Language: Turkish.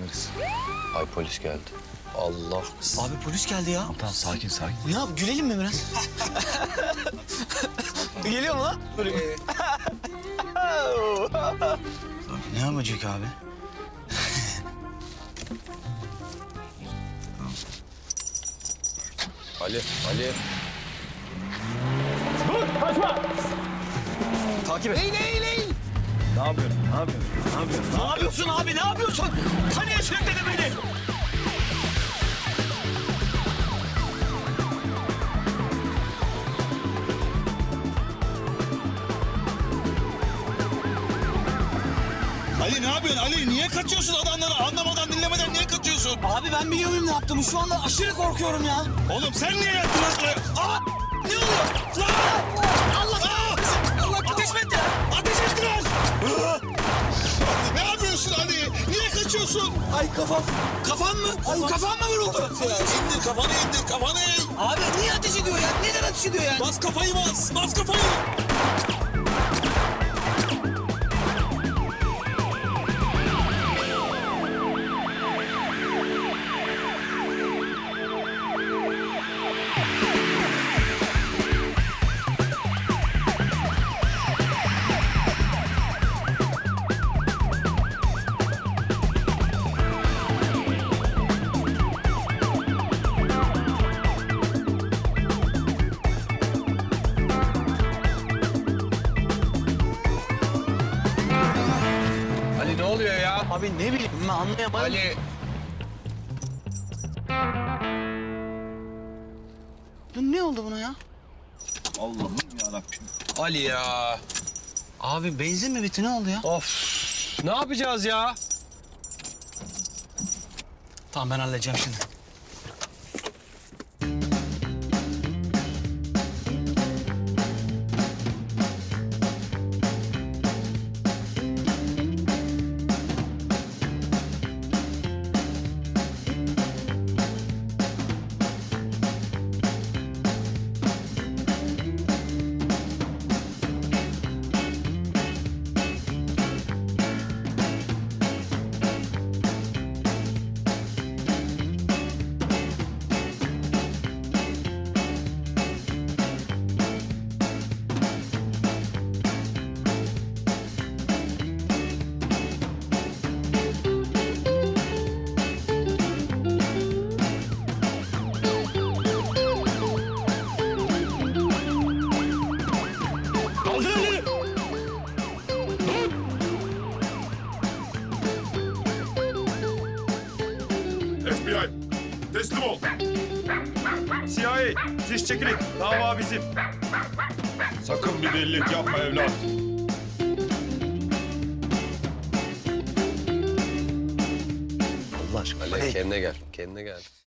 anlarız. Ay polis geldi. Allah. Abi polis geldi ya. Tamam sakin sakin. Ne yap? Gülelim mi biraz? Geliyor mu lan? ne yapacak abi? Ali, Ali. Takip et. Eğil eğil. Ne yapıyorsun? Ne yapıyorsun? Ne yapıyorsun? Ne yapıyorsun abi? Ne yapıyorsun? Hani sürükledi beni? Ali ne yapıyorsun Ali? Niye kaçıyorsun adamları? Anlamadan dinlemeden niye kaçıyorsun? Abi ben biliyor muyum ne yaptığımı? Şu anda aşırı korkuyorum ya. Oğlum sen niye yattın lan? Aa! Ne oluyor? Lan! Allah Aa! Allah ateş mi etti? Ateş Ay kafam. Kafam mı? Ay kafam mı vuruldu? İndir kafanı indir kafanı. Abi niye ateş ediyor ya? Neden ateş ediyor yani? Bas kafayı bas. Bas kafayı. Abi ne bileyim ben anlayamadım. Ali. Bu ne oldu buna ya? Allah'ım yarabbim. Ali ya. Abi benzin mi bitti ne oldu ya? Of. Ne yapacağız ya? Tamam ben halledeceğim şimdi. FBI, teslim ol. CIA, siz çekilin. Dava bizim. Sakın bir delilik yapma evlat. Allah aşkına. Kendine gel. Kendine gel.